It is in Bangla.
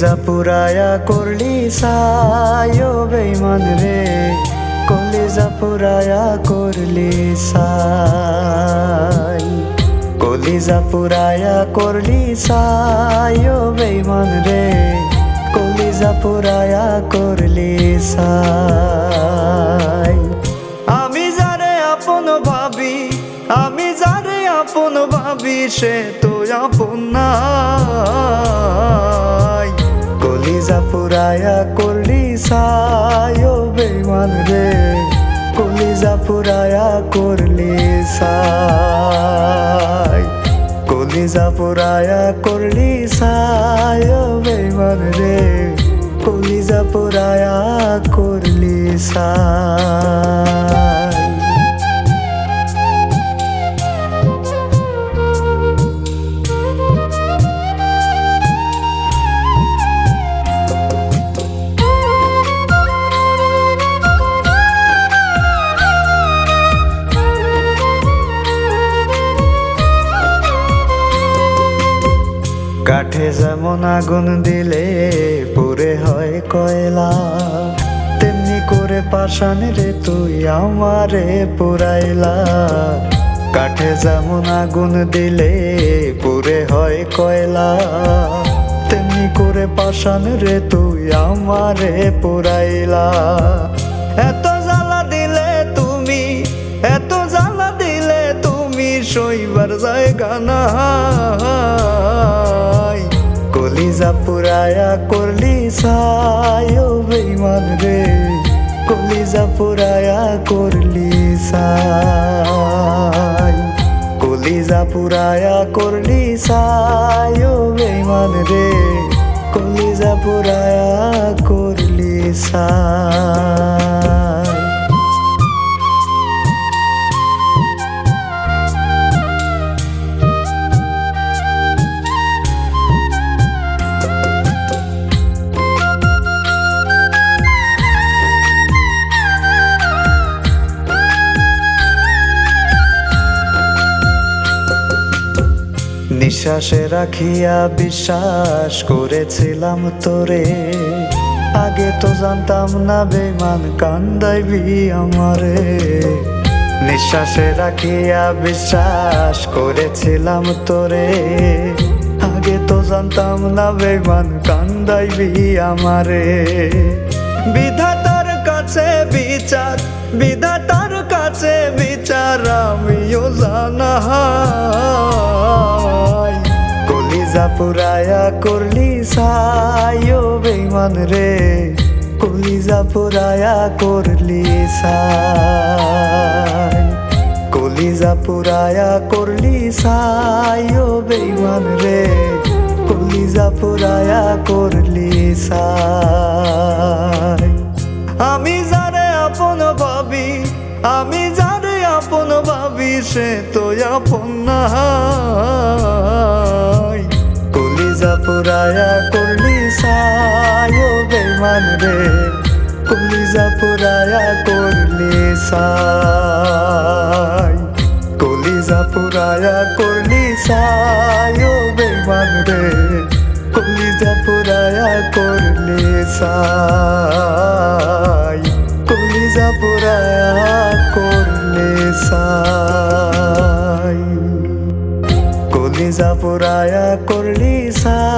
কলিজা পুরায়া করলি, সায়ো বেইমান রে। কলিজা পুরায়া করলি, সাই। কলিজা পুরায়া করলি, সায়ো বেইমান রে। কলিজা পুরায়া করলি, সাই। আমি যারে আপন ভাবি, আমি যারে আপন ভাবি, সে তো আপন নাই পুরায়া করলি সায়ো বেমান রে, কলিজা পুরায়া করলি সাই কলিজা পুরায়া করলি সায়ো বেমান রে, কলিজা পুরায়া করলি সাই যেমন আগুন দিলে পুরে হয় কয়লা, তেমনি করে পাষাণ রে তুই আমারে পুরাইলা। কাঠে যেমন আগুন দিলে পুরে হয় কয়লা, তেমনি করে পাষাণ রে তুই আমারে পুরাইলা। এত জ্বালা দিলে তুমি, এত জ্বালা দিলে তুমি শৈবার জায়গা নাই কলিজা পুরায়া করলি সায় বেইমান রে। কলিজা পুরায়া করলি সায় কলিজা পুরায়া করলি সায় বেইমান রে। কলিজা পুরায়া করলি সাই নিঃশ্বাসে রাখিয়া বিশ্বাস করেছিলাম তোরে। আগে তো জানতাম না বেমান কান্দাইবি আমারে। নিঃশ্বাসে রাখিয়া বিশ্বাস করেছিলাম তোরে। আগে তো জানতাম না বেমান কান্দাইবি আমারে। বিধাতার কাছে বিচার, বিধাতার কাছে বিচার আমিও কলিজা পুরায়া করলি সায়ো বেমান রে। কলিজা পুরায়া করলি সাই কলিজা পুরায়া করলি সায়ো বেমান রে। কলিজা পুরায়া করলি সাই আমি যারে আপন ভাবি, আমি যারে আপন ভাবি, সে তো আপন নাই কলিজা পুরায়া করলি সায়ো বেমান রে। কলিজা পুরায়া করলি সাই কলিজা পুরায়া করলি সায়ো বেমান রে। কলিজা পুরায়া করলি সাই কলিজা পুরায়া করলি সাই কলিজা পুরায়া করলি सा